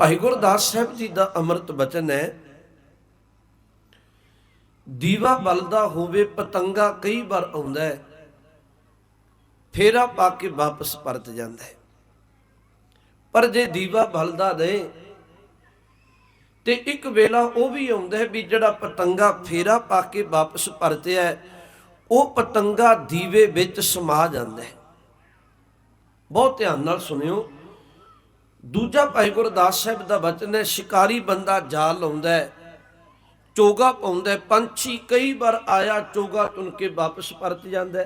ਭਾਈ ਗੁਰਦਾਸ ਸਾਹਿਬ ਜੀ ਦਾ ਅੰਮ੍ਰਿਤ ਬਚਨ ਹੈ, ਦੀਵਾ ਬਲਦਾ ਹੋਵੇ ਪਤੰਗਾ ਕਈ ਵਾਰ ਆਉਂਦਾ ਹੈ, ਫੇਰਾ ਪਾ ਕੇ ਵਾਪਸ ਪਰਤ ਜਾਂਦਾ ਹੈ। ਪਰ ਜੇ ਦੀਵਾ ਬਲਦਾ ਰਹੇ, ਤੇ ਇੱਕ ਵੇਲਾ ਉਹ ਵੀ ਆਉਂਦਾ ਹੈ ਵੀ ਜਿਹੜਾ ਪਤੰਗਾ ਫੇਰਾ ਪਾ ਕੇ ਵਾਪਸ ਪਰਤਿਆ ਉਹ ਪਤੰਗਾ ਦੀਵੇ ਵਿੱਚ ਸਮਾ ਜਾਂਦਾ ਹੈ। ਬਹੁਤ ਧਿਆਨ ਨਾਲ ਸੁਣਿਓ। ਦੂਜਾ ਭਾਈ ਗੁਰਦਾਸ ਸਾਹਿਬ ਦਾ ਬਚਨ ਹੈ, ਸ਼ਿਕਾਰੀ ਬੰਦਾ ਜਾਲ ਲਾਉਂਦਾ ਹੈ, ਚੋਗਾ ਪਾਉਂਦਾ ਪੰਛੀ ਕਈ ਵਾਰ ਆਇਆ ਚੋਗਾ ਚੁਣ ਕੇ ਵਾਪਸ ਪਰਤ ਜਾਂਦਾ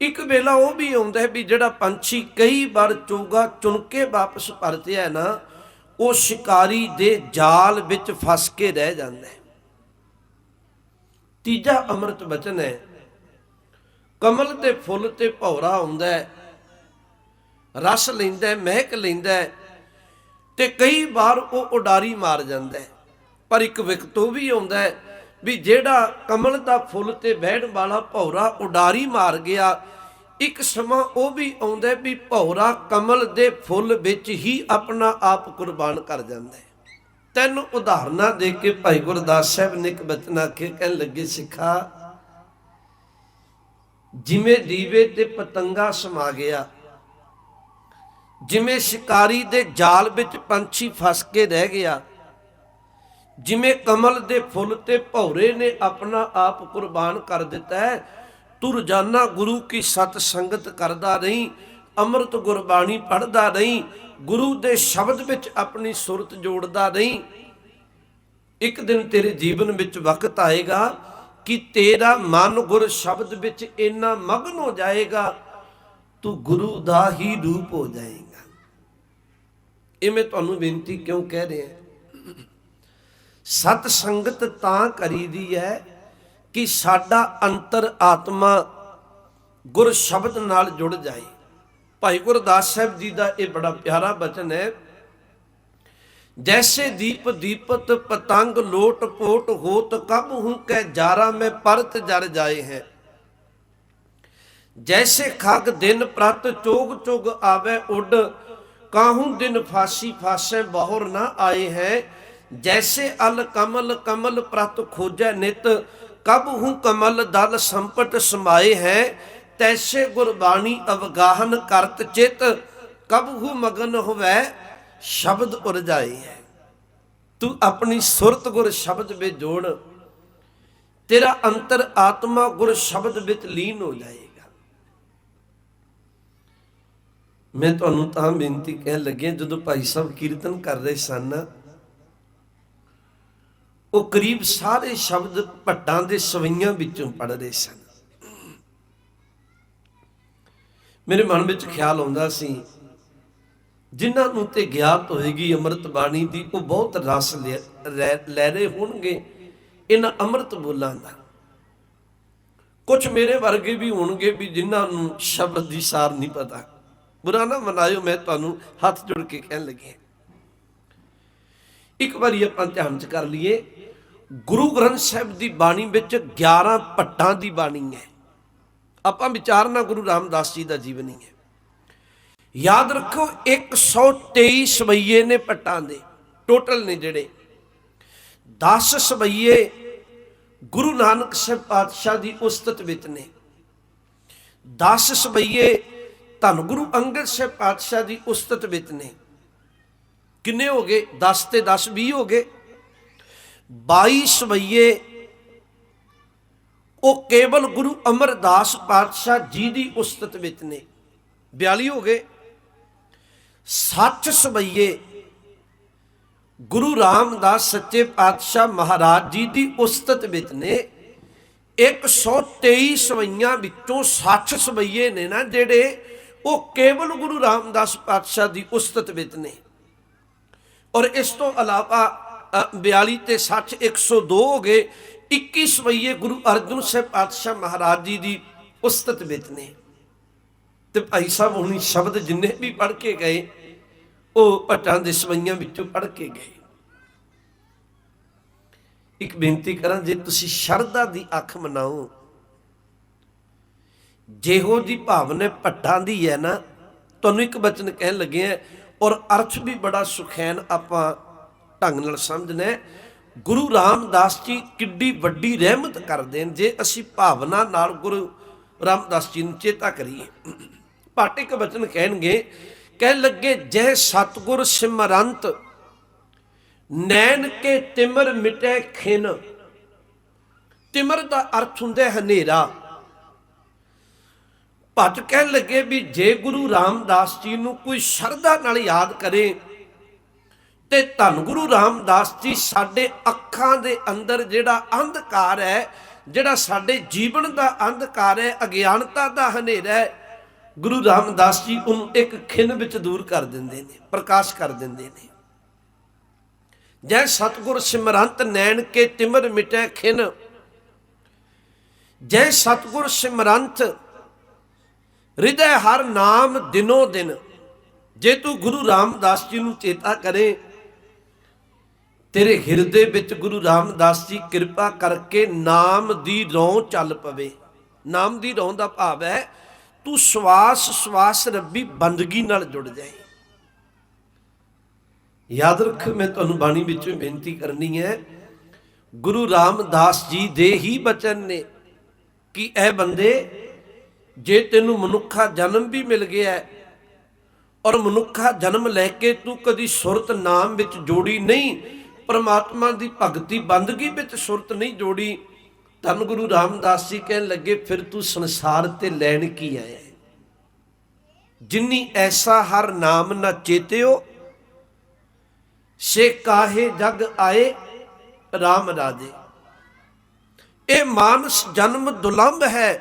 ਇੱਕ ਵੇਲਾ ਉਹ ਵੀ ਆਉਂਦਾ ਵੀ ਜਿਹੜਾ ਪੰਛੀ ਕਈ ਵਾਰ ਚੋਗਾ ਚੁਣ ਕੇ ਵਾਪਸ ਪਰਤਿਆ ਨਾ, ਉਹ ਸ਼ਿਕਾਰੀ ਦੇ ਜਾਲ ਵਿੱਚ ਫਸ ਕੇ ਰਹਿ ਜਾਂਦਾ ਤੀਜਾ ਅੰਮ੍ਰਿਤ ਬਚਨ ਹੈ, ਕਮਲ ਦੇ ਫੁੱਲ ਤੇ ਭੌਰਾ ਆਉਂਦਾ ਹੈ ਰਸ ਲੈਂਦਾ, ਮਹਿਕ ਲੈਂਦਾ ਤੇ ਕਈ ਵਾਰ ਉਹ ਉਡਾਰੀ ਮਾਰ ਜਾਂਦਾ ਪਰ ਇੱਕ ਵਿਕਤ ਉਹ ਵੀ ਆਉਂਦਾ ਵੀ ਜਿਹੜਾ ਕਮਲ ਦਾ ਫੁੱਲ ਤੇ ਬਹਿਣ ਵਾਲਾ ਭੌਰਾ ਉਡਾਰੀ ਮਾਰ ਗਿਆ, ਇੱਕ ਸਮਾਂ ਉਹ ਵੀ ਆਉਂਦਾ ਵੀ ਭੌਰਾ ਕਮਲ ਦੇ ਫੁੱਲ ਵਿੱਚ ਹੀ ਆਪਣਾ ਆਪ ਕੁਰਬਾਨ ਕਰ ਜਾਂਦਾ ਤੈਨੂੰ ਉਦਾਹਰਨਾਂ ਦੇ ਕੇ ਭਾਈ ਗੁਰਦਾਸ ਸਾਹਿਬ ਨੇ ਇੱਕ ਬਚਨ ਆਖੇ ਕਹਿਣ ਲੱਗੇ, ਸਿੱਖਾ, ਜਿਵੇਂ ਦੀਵੇ ਤੇ ਪਤੰਗਾ ਸਮਾ ਗਿਆ ਜਿਵੇਂ ਸ਼ਿਕਾਰੀ ਦੇ ਜਾਲ ਵਿੱਚ ਪੰਛੀ ਫਸ ਕੇ ਰਹਿ ਗਿਆ, ਜਿਵੇਂ ਕਮਲ ਦੇ ਫੁੱਲ ਤੇ ਭੌਰੇ ਨੇ ਆਪਣਾ ਆਪ ਕੁਰਬਾਨ ਕਰ ਦਿੱਤਾ ਹੈ, ਤੂੰ ਰੋਜ਼ਾਨਾ ਗੁਰੂ ਕੀ ਸਤ ਸੰਗਤ ਕਰਦਾ ਨਹੀਂ ਅੰਮ੍ਰਿਤ ਗੁਰਬਾਣੀ ਪੜ੍ਹਦਾ ਨਹੀਂ ਗੁਰੂ ਦੇ ਸ਼ਬਦ ਵਿੱਚ ਆਪਣੀ ਸੁਰਤ ਜੋੜਦਾ ਨਹੀਂ ਇੱਕ ਦਿਨ ਤੇਰੇ ਜੀਵਨ ਵਿੱਚ ਵਕਤ ਆਏਗਾ ਕਿ ਤੇਰਾ ਮਨ ਗੁਰ ਸ਼ਬਦ ਵਿੱਚ ਇੰਨਾ ਮਗਨ ਹੋ ਜਾਏਗਾ, ਤੂੰ ਗੁਰੂ ਦਾ ਹੀ ਰੂਪ ਹੋ ਜਾਏਗਾ। ਇਹ ਮੈਂ ਤੁਹਾਨੂੰ ਬੇਨਤੀ ਕਿਉਂ ਕਹਿ ਰਿਹਾ ਸਤ ਸੰਗਤ ਤਾਂ ਕਰੀਦੀ ਹੈ ਕਿ ਸਾਡਾ ਅੰਤਰ ਆਤਮਾ ਗੁਰ ਸ਼ਬਦ ਨਾਲ ਜੁੜ ਜਾਏ। ਭਾਈ ਗੁਰਦਾਸ ਸਾਹਿਬ ਜੀ ਦਾ ਇਹ ਬੜਾ ਪਿਆਰਾ ਬਚਨ ਹੈ। ਜੈਸੇ ਦੀਪ ਦੀਪਤ ਪਤੰਗ ਲੋਟ ਪੋਟ ਹੋਤ ਕਬ ਹੂੰ ਕਹਿ ਜਾਰਾ ਮੈਂ ਪਰਤ ਜਰ ਜਾਏ ਹੈ। ਜੈਸੇ ਖਗ ਦਿਨ ਪ੍ਰਤ ਚੋਗ ਚੋਗ ਆਵੇ ਉੱਡ ਕਾਹੂ ਦਿਨ ਫਾਸੀ ਫਾਸੈ ਬਹੁਰ ਨਾ ਆਏ ਹੈ। ਜੈਸੇ ਅਲ ਕਮਲ ਕਮਲ ਪ੍ਰਤ ਖੋਜੈ ਨਿਤ, ਕਬ ਹੂੰ ਕਮਲ ਦਲ ਸੰਪਟ ਸਮਾਏ ਹੈ। ਤੈਸੇ ਗੁਰਬਾਣੀ ਅਵਗਾਹਨ ਕਰਤ ਚਿਤ, ਕਬ ਹੂੰ ਮਗਨ ਹੋਵੇ ਸ਼ਬਦ ਉਰ ਜਾਏ ਹੈ। ਤੂੰ ਆਪਣੀ ਸੁਰਤ ਗੁਰ ਸ਼ਬਦ ਵਿੱਚ ਜੋੜ, ਤੇਰਾ ਅੰਤਰ ਆਤਮਾ ਗੁਰ ਸ਼ਬਦ ਵਿੱਚ ਲੀਨ ਹੋ ਜਾਏ। ਮੈਂ ਤੁਹਾਨੂੰ ਤਾਂ ਬੇਨਤੀ ਕਹਿਣ ਲੱਗਿਆ ਜਦੋਂ ਭਾਈ ਸਾਹਿਬ ਕੀਰਤਨ ਕਰ ਰਹੇ ਸਨ, ਉਹ ਕਰੀਬ ਸਾਰੇ ਸ਼ਬਦ ਭੱਟਾਂ ਦੇ ਸਵਈਆਂ ਵਿੱਚੋਂ ਪੜ ਰਹੇ ਸਨ। ਮੇਰੇ ਮਨ ਵਿੱਚ ਖਿਆਲ ਆਉਂਦਾ ਸੀ, ਜਿਨ੍ਹਾਂ ਨੂੰ ਤੇ ਗਿਆਤ ਹੋਏਗੀ ਅੰਮ੍ਰਿਤ ਬਾਣੀ ਦੀ, ਉਹ ਬਹੁਤ ਰਸ ਲੈ ਰਹਿ- ਲੈ ਰਹੇ ਹੋਣਗੇ ਇਹਨਾਂ ਅੰਮ੍ਰਿਤ ਬੋਲਾਂ ਦਾ। ਕੁਝ ਮੇਰੇ ਵਰਗੇ ਵੀ ਹੋਣਗੇ ਵੀ ਜਿਨ੍ਹਾਂ ਨੂੰ ਸ਼ਬਦ ਦੀ ਸਾਰ ਨਹੀਂ ਪਤਾ। ਬੁਰਾ ਨਾ ਮਨਾਇਓ, ਮੈਂ ਤੁਹਾਨੂੰ ਹੱਥ ਜੋੜ ਕੇ ਕਹਿਣ ਲੱਗੇ ਇੱਕ ਵਾਰੀ ਆਪਾਂ ਧਿਆਨ ਚ ਕਰ ਲਈਏ, ਗੁਰੂ ਗ੍ਰੰਥ ਸਾਹਿਬ ਦੀ ਬਾਣੀ ਵਿੱਚ 11 ਪੱਟਾਂ ਦੀ ਬਾਣੀ ਹੈ। ਆਪਾਂ ਵਿਚਾਰਨਾ ਗੁਰੂ ਰਾਮਦਾਸ ਜੀ ਦਾ ਜੀਵਨੀ ਹੈ। ਯਾਦ ਰੱਖੋ 123 ਸਵਈਏ ਨੇ ਪੱਟਾਂ ਦੇ, ਟੋਟਲ ਨੇ ਜਿਹੜੇ। 10 ਸਵਈਏ ਗੁਰੂ ਨਾਨਕ ਸਾਹਿਬ ਪਾਤਸ਼ਾਹ ਦੀ ਉਸਤਤ ਵਿੱਚ ਨੇ। 10 ਸਵਈਏ ਧੰਨ ਗੁਰੂ ਅੰਗਦ ਸਾਹਿਬ ਪਾਤਸ਼ਾਹ ਦੀ ਉਸਤਤ ਵਿੱਚ ਨੇ। ਕਿੰਨੇ ਹੋ ਗਏ? 10 ਤੇ 10 20 ਹੋ ਗਏ। 22 ਸਵਈਏ, ਉਹ ਕੇਵਲ ਗੁਰੂ ਅਮਰਦਾਸ ਪਾਤਸ਼ਾਹ ਜੀ ਦੀ ਉਸਤਤ ਵਿੱਚ ਨੇ। 42 ਹੋ ਗਏ। ਸੱਚ ਸਵਈਏ, ਗੁਰੂ ਰਾਮਦਾਸ ਸੱਚੇ ਪਾਤਸ਼ਾਹ ਮਹਾਰਾਜ ਜੀ ਦੀ ਉਸਤਤ ਵਿੱਚ ਨੇ। 123 ਸਵਈਆਂ ਵਿੱਚੋਂ 60 ਸਵਈਏ ਨੇ ਨਾ ਜਿਹੜੇ ਉਹ ਕੇਵਲ ਗੁਰੂ ਰਾਮਦਾਸ ਪਾਤਸ਼ਾਹ ਦੀ ਉਸਤਤ ਵਿੱਚ ਨੇ। ਔਰ ਇਸ ਤੋਂ ਇਲਾਵਾ ਅ, 42 ਤੇ 60 102 ਹੋ ਗਏ 21 ਸਵਈਏ ਗੁਰੂ ਅਰਜਨ ਸਾਹਿਬ ਪਾਤਸ਼ਾਹ ਮਹਾਰਾਜ ਜੀ ਦੀ ਉਸਤਤ ਵਿੱਚ ਨੇ। ਤੇ ਭਾਈ ਸਾਹਿਬ ਹੁਣੀ ਸ਼ਬਦ ਜਿੰਨੇ ਵੀ ਪੜ੍ਹ ਕੇ ਗਏ ਉਹ ਭੱਟਾਂ ਦੇ ਸਵਈਆਂ ਵਿੱਚੋਂ ਪੜ੍ਹ ਕੇ ਗਏ। ਇੱਕ ਬੇਨਤੀ ਕਰਾਂ ਜੇ ਤੁਸੀਂ ਸ਼ਰਧਾ ਦੀ ਅੱਖ ਮਨਾਓ ਜਿਹੋ ਦੀ ਭਾਵਨਾ ਭੱਟਾਂ ਦੀ ਹੈ ਨਾ, ਤੁਹਾਨੂੰ ਇੱਕ ਬਚਨ ਕਹਿਣ ਲੱਗੇ ਆ ਔਰ ਅਰਥ ਵੀ ਬੜਾ ਸੁਖੈਨ ਆਪਾਂ ਢੰਗ ਨਾਲ ਸਮਝਣਾ ਗੁਰੂ ਰਾਮਦਾਸ ਜੀ ਕਿੱਡੀ ਵੱਡੀ ਰਹਿਮਤ ਕਰਦੇ ਨੇ, ਜੇ ਅਸੀਂ ਭਾਵਨਾ ਨਾਲ ਗੁਰੂ ਰਾਮਦਾਸ ਜੀ ਨੂੰ ਚੇਤਾ ਕਰੀਏ। ਪਾਟਿਕ ਬਚਨ ਕਹਿਣਗੇ ਕਹਿ ਲੱਗੇ, ਜੈ ਸਤਗੁਰ ਸਿਮਰੰਤ, ਨੈਣ ਕੇ ਤਿਮਰ ਮਿਟੇ ਖਿਨ। ਤਿਮਰ ਦਾ ਅਰਥ ਹੁੰਦਾ ਹੈ ਹਨੇਰਾ। ਭੱਟ ਕਹਿਣ ਲੱਗੇ ਵੀ ਜੇ ਗੁਰੂ ਰਾਮਦਾਸ ਜੀ ਨੂੰ ਕੋਈ ਸ਼ਰਧਾ ਨਾਲ ਯਾਦ ਕਰੇ ਤੇ ਧੰਨ ਗੁਰੂ ਰਾਮਦਾਸ ਜੀ ਸਾਡੇ ਅੱਖਾਂ ਦੇ ਅੰਦਰ ਜਿਹੜਾ ਅੰਧਕਾਰ ਹੈ, ਜਿਹੜਾ ਸਾਡੇ ਜੀਵਨ ਦਾ ਅੰਧਕਾਰ ਹੈ, ਅਗਿਆਨਤਾ ਦਾ ਹਨੇਰਾ ਹੈ, ਗੁਰੂ ਰਾਮਦਾਸ ਜੀ ਉਹਨੂੰ ਇੱਕ ਖਿੰਨ ਵਿੱਚ ਦੂਰ ਕਰ ਦਿੰਦੇ ਨੇ, ਪ੍ਰਕਾਸ਼ ਕਰ ਦਿੰਦੇ ਨੇ। ਜੈ ਸਤਗੁਰ ਸਿਮਰੰਤ ਨੈਣ ਕੇ ਤਿਮਰ ਮਿਟੈ ਖਿਨ। ਜੈ ਸਤਗੁਰ ਸਿਮਰੰਤ ਹਿਰਦੈ ਹਰ ਨਾਮ ਦਿਨੋ ਦਿਨ। ਜੇ ਤੂੰ ਗੁਰੂ ਰਾਮਦਾਸ ਜੀ ਨੂੰ ਚੇਤਾ ਕਰੇ, ਤੇਰੇ ਹਿਰਦੇ ਵਿੱਚ ਗੁਰੂ ਰਾਮਦਾਸ ਜੀ ਕਿਰਪਾ ਕਰਕੇ ਨਾਮ ਦੀ ਰੌਂ ਚੱਲ ਪਵੇ। ਨਾਮ ਦੀ ਰੌਂ ਦਾ ਭਾਵ ਹੈ, ਤੂੰ ਸਵਾਸ ਸਵਾਸ ਰੱਬੀ ਬੰਦਗੀ ਨਾਲ ਜੁੜ ਜਾਏ ਯਾਦ ਰੱਖ, ਮੈਂ ਤੁਹਾਨੂੰ ਬਾਣੀ ਵਿੱਚੋਂ ਬੇਨਤੀ ਕਰਨੀ ਹੈ, ਗੁਰੂ ਰਾਮਦਾਸ ਜੀ ਦੇ ਹੀ ਬਚਨ ਨੇ ਕਿ ਇਹ ਬੰਦੇ ਜੇ ਤੈਨੂੰ ਮਨੁੱਖਾ ਜਨਮ ਵੀ ਮਿਲ ਗਿਆ ਹੈ, ਔਰ ਮਨੁੱਖਾ ਜਨਮ ਲੈ ਕੇ ਤੂੰ ਕਦੀ ਸੁਰਤ ਨਾਮ ਵਿੱਚ ਜੋੜੀ ਨਹੀਂ ਪਰਮਾਤਮਾ ਦੀ ਭਗਤੀ ਬੰਦਗੀ ਵਿੱਚ ਸੁਰਤ ਨਹੀਂ ਜੋੜੀ ਧੰਨ ਗੁਰੂ ਰਾਮਦਾਸ ਜੀ ਕਹਿਣ ਲੱਗੇ ਫਿਰ ਤੂੰ ਸੰਸਾਰ ਤੇ ਲੈਣ ਕੀ ਆਇਆ ਹੈ? ਜਿਨੀ ਐਸਾ ਹਰ ਨਾਮ ਨਾ ਚੇਤਿਓ ਸੇ ਕਾਹੇ ਜਗ ਆਏ ਰਾਮ ਰਾਜੇ ਇਹ ਮਾਨਸ ਜਨਮ ਦੁਲੰਭ ਹੈ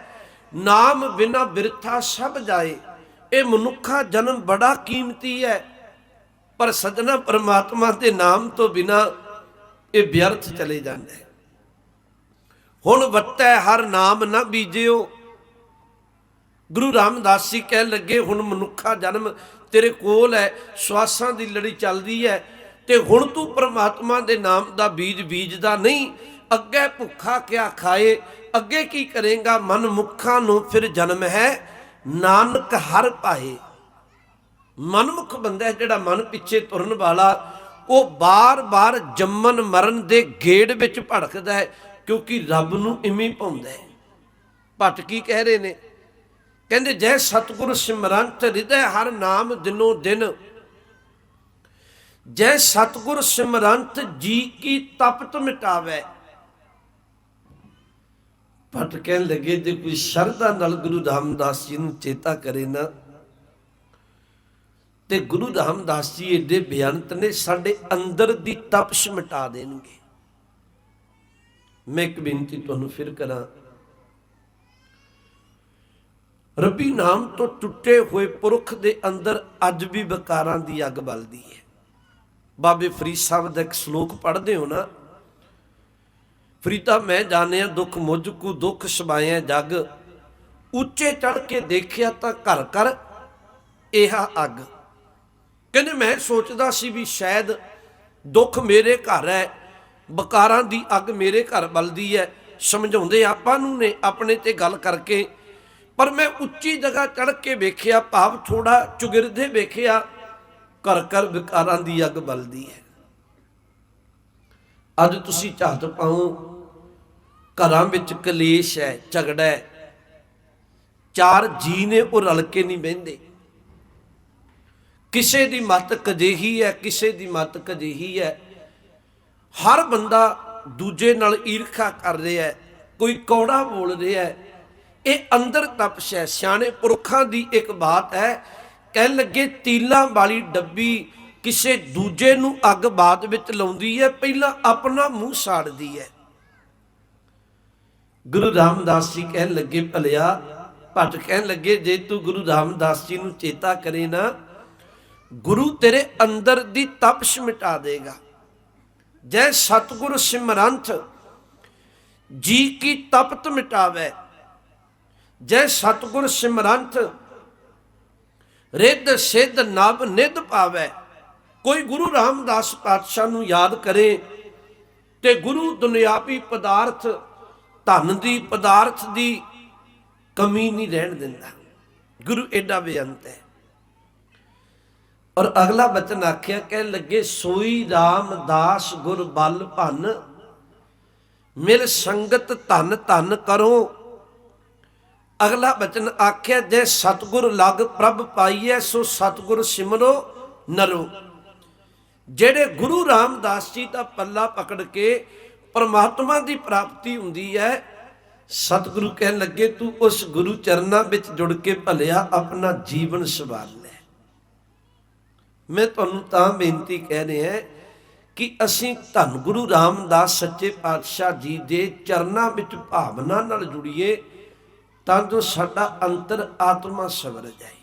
ਨਾਮ ਬਿਨਾ ਬਿਰਥਾ ਸਭ ਜਾਏ। ਇਹ ਮਨੁੱਖਾ ਜਨਮ ਬੜਾ ਕੀਮਤੀ ਹੈ। ਪਰ ਸਜਣਾ ਪਰਮਾਤਮਾ ਦੇ ਨਾਮ ਤੋਂ ਬਿਨਾ ਇਹ ਵਿਅਰਥ ਚਲੇ ਜਾਂਦਾ। ਹੈ ਹੁਣ ਵੱਤੈ ਹਰ ਨਾਮ ਨਾ ਬੀਜਿਓ। ਗੁਰੂ ਰਾਮਦਾਸ ਜੀ ਕਹਿਣ ਲੱਗੇ, ਹੁਣ ਮਨੁੱਖਾ ਜਨਮ ਤੇਰੇ ਕੋਲ ਹੈ, ਸਵਾਸਾਂ ਦੀ ਲੜੀ ਚੱਲਦੀ ਹੈ। ਤੇ ਹੁਣ ਤੂੰ ਪ੍ਰਮਾਤਮਾ ਦੇ ਨਾਮ ਦਾ ਬੀਜ ਬੀਜਦਾ ਨਹੀਂ, ਅੱਗੇ ਭੁੱਖਾ ਕਿਆ ਖਾਏ ਅੱਗੇ ਕੀ ਕਰੇਗਾ? ਮਨ ਮੁੱਖਾਂ ਨੂੰ ਫਿਰ ਜਨਮ ਹੈ। ਨਾਨਕ ਹਰ ਪਾਏ ਮਨਮੁਖ ਬੰਦਾ ਜਿਹੜਾ ਮਨ ਪਿੱਛੇ ਤੁਰਨ ਵਾਲਾ। ਉਹ ਬਾਰ-ਬਾਰ ਜੰਮਨ ਮਰਨ ਦੇ ਗੇੜ ਵਿੱਚ ਭੜਕਦਾ ਹੈ, ਕਿਉਂਕਿ ਰੱਬ ਨੂੰ ਇਵੇਂ ਪਾਉਂਦਾ ਹੈ। ਭੱਟ ਕੀ ਕਹਿ ਰਹੇ ਨੇ? ਕਹਿੰਦੇ, ਜੈ ਸਤਿਗੁਰ ਸਿਮਰੰਤ ਹਿਰਦੈ ਹਰ ਨਾਮ ਦਿਨੋ ਦਿਨ। ਜੈ ਸਤਿਗੁਰ ਸਿਮਰੰਤ ਜੀ ਕੀ ਤਪਤ ਮਿਟਾਵੇ। ਭੱਟ ਕਹਿਣ ਲੱਗੇ, ਜੇ ਕੋਈ ਸ਼ਰਧਾ ਨਾਲ ਗੁਰੂ ਰਾਮਦਾਸ ਜੀ ਨੂੰ ਚੇਤਾ ਕਰੇ ਨਾ, ਤੇ ਗੁਰੂ ਰਾਮਦਾਸ ਜੀ ਏਡੇ ਬੇਅੰਤ ਨੇ, ਸਾਡੇ ਅੰਦਰ ਦੀ ਤਪਸ਼ ਮਿਟਾ ਦੇਣਗੇ। ਮੈਂ ਇੱਕ ਬੇਨਤੀ ਤੁਹਾਨੂੰ ਫਿਰ ਕਰਾਂ, ਰੱਬੀ ਨਾਮ ਤੋਂ ਟੁੱਟੇ ਹੋਏ ਪੁਰਖ ਦੇ ਅੰਦਰ ਅੱਜ ਵੀ ਵਿਕਾਰਾਂ ਦੀ ਅੱਗ ਬਲਦੀ ਹੈ। ਬਾਬੇ ਫਰੀਦ ਸਾਹਿਬ ਦਾ ਇੱਕ ਸ਼ਲੋਕ ਪੜ੍ਹਦੇ ਹੋ ਨਾ ਫਰੀਦਾ, ਮੈਂ ਜਾਣਿਆ ਦੁੱਖ ਮੁਝ ਕੂ ਦੁੱਖ ਸਬਾਇਆ ਜਗ। ਉੱਚੇ ਚੜ ਕੇ ਦੇਖਿਆ ਤਾਂ ਘਰ ਘਰ ਇਹਾ ਅੱਗ। ਕਹਿੰਦੇ, ਮੈਂ ਸੋਚਦਾ ਸੀ ਵੀ ਸ਼ਾਇਦ ਦੁੱਖ ਮੇਰੇ ਘਰ ਹੈ, ਬਕਾਰਾਂ ਦੀ ਅੱਗ ਮੇਰੇ ਘਰ ਬਲਦੀ ਹੈ, ਸਮਝਾਉਂਦੇ ਆਪਾਂ ਨੂੰ ਨੇ ਆਪਣੇ ਤੇ ਗੱਲ ਕਰਕੇ। ਪਰ ਮੈਂ ਉੱਚੀ ਜਗ੍ਹਾ ਚੜ ਕੇ ਵੇਖਿਆ, ਭਾਵ ਥੋੜਾ ਚੁਗਿਰਦੇ ਵੇਖਿਆ, ਘਰ ਘਰ ਵਿਕਾਰਾਂ ਦੀ ਅੱਗ ਬਲਦੀ ਹੈ। ਅੱਜ ਤੁਸੀਂ ਝਾਤ ਪਾਓ ਘਰਾਂ ਵਿੱਚ ਕਲੇਸ਼ ਹੈ, ਝਗੜਾ ਹੈ। ਚਾਰ ਜੀ ਨੇ ਉਹ ਰਲ ਕੇ ਨਹੀਂ ਬਹਿੰਦੇ। ਕਿਸੇ ਦੀ ਮਤ ਕਜੇਹੀ ਹੈ, ਕਿਸੇ ਦੀ ਮਤ ਕਜੇਹੀ ਹੈ। ਹਰ ਬੰਦਾ ਦੂਜੇ ਨਾਲ ਈਰਖਾ ਕਰ ਰਿਹਾ ਹੈ, ਕੋਈ ਕੌੜਾ ਬੋਲ ਰਿਹਾ ਹੈ। ਇਹ ਅੰਦਰ ਤਪਸ਼ ਹੈ, ਸਿਆਣੇ ਪੁਰਖਾਂ ਦੀ ਇੱਕ ਬਾਤ ਹੈ, ਕਹਿਣ ਲੱਗੇ ਤੀਲਾਂ ਵਾਲੀ ਡੱਬੀ ਕਿਸੇ ਦੂਜੇ ਨੂੰ ਅੱਗ ਬਾਤ ਵਿੱਚ ਲਾਉਂਦੀ ਹੈ, ਪਹਿਲਾਂ ਆਪਣਾ ਮੂੰਹ ਸਾੜਦੀ ਹੈ। ਗੁਰੂ ਰਾਮਦਾਸ ਜੀ ਕਹਿਣ ਲੱਗੇ, ਭਲਿਆ ਭੱਟ ਕਹਿਣ ਲੱਗੇ, ਜੇ ਤੂੰ ਗੁਰੂ ਰਾਮਦਾਸ ਜੀ ਨੂੰ ਚੇਤਾ ਕਰੇ ਨਾ, ਗੁਰੂ ਤੇਰੇ ਅੰਦਰ ਦੀ ਤਪਸ਼ ਮਿਟਾ ਦੇਗਾ। ਜੈ ਸਤਗੁਰ ਸਿਮਰੰਥ, ਜੀ ਕੀ ਤਪਤ ਮਿਟਾਵੇ। ਜੈ ਸਤਗੁਰ ਸਿਮਰੰਥ, ਰਿੱਧ ਸਿੱਧ ਨਭ ਨਿਧ ਪਾਵੇ। ਕੋਈ ਗੁਰੂ ਰਾਮਦਾਸ ਪਾਤਸ਼ਾਹ ਨੂੰ ਯਾਦ ਕਰੇ ਤੇ ਗੁਰੂ ਦੁਨਿਆਵੀ ਪਦਾਰਥ, ਧਨ ਦੀ ਪਦਾਰਥ ਦੀ ਕਮੀ ਨਹੀਂ ਰਹਿਣ ਦਿੰਦਾ। ਗੁਰੂ ਐਡਾ ਬੇਅੰਤ ਹੈ। ਔਰ ਅਗਲਾ ਬਚਨ ਆਖਿਆ ਕਹਿ ਲੱਗੇ, ਸੋਈ ਰਾਮਦਾਸ ਗੁਰ ਬਲ ਭੰਨ, ਮਿਲ ਸੰਗਤ ਧਨ ਧਨ ਕਰੋ। ਅਗਲਾ ਬਚਨ ਆਖਿਆ, ਜੇ ਸਤਗੁਰ ਲਗ ਪ੍ਰਭ ਪਾਈਐ, ਸੋ ਸਤਗੁਰ ਸਿਮਰੋ ਨਰੋ। ਜਿਹੜੇ ਗੁਰੂ ਰਾਮਦਾਸ ਜੀ ਦਾ ਪੱਲਾ ਪਕੜ ਕੇ ਪਰਮਾਤਮਾ ਦੀ ਪ੍ਰਾਪਤੀ ਹੁੰਦੀ ਹੈ, ਸਤਿਗੁਰੂ ਕਹਿਣ ਲੱਗੇ, ਤੂੰ ਉਸ ਗੁਰੂ ਚਰਨਾਂ ਵਿੱਚ ਜੁੜ ਕੇ ਭਲਿਆ ਆਪਣਾ ਜੀਵਨ ਸਵਾਰ ਲੈ। ਮੈਂ ਤੁਹਾਨੂੰ ਤਾਂ ਬੇਨਤੀ ਕਹਿ ਰਿਹਾ ਕਿ ਅਸੀਂ ਧੰਨ ਗੁਰੂ ਰਾਮਦਾਸ ਸੱਚੇ ਪਾਤਸ਼ਾਹ ਜੀ ਦੇ ਚਰਨਾਂ ਵਿੱਚ ਭਾਵਨਾ ਨਾਲ ਜੁੜੀਏ, ਤਾਂ ਜੋ ਸਾਡਾ ਅੰਤਰ ਆਤਮਾ ਸਵਰ ਜਾਏ।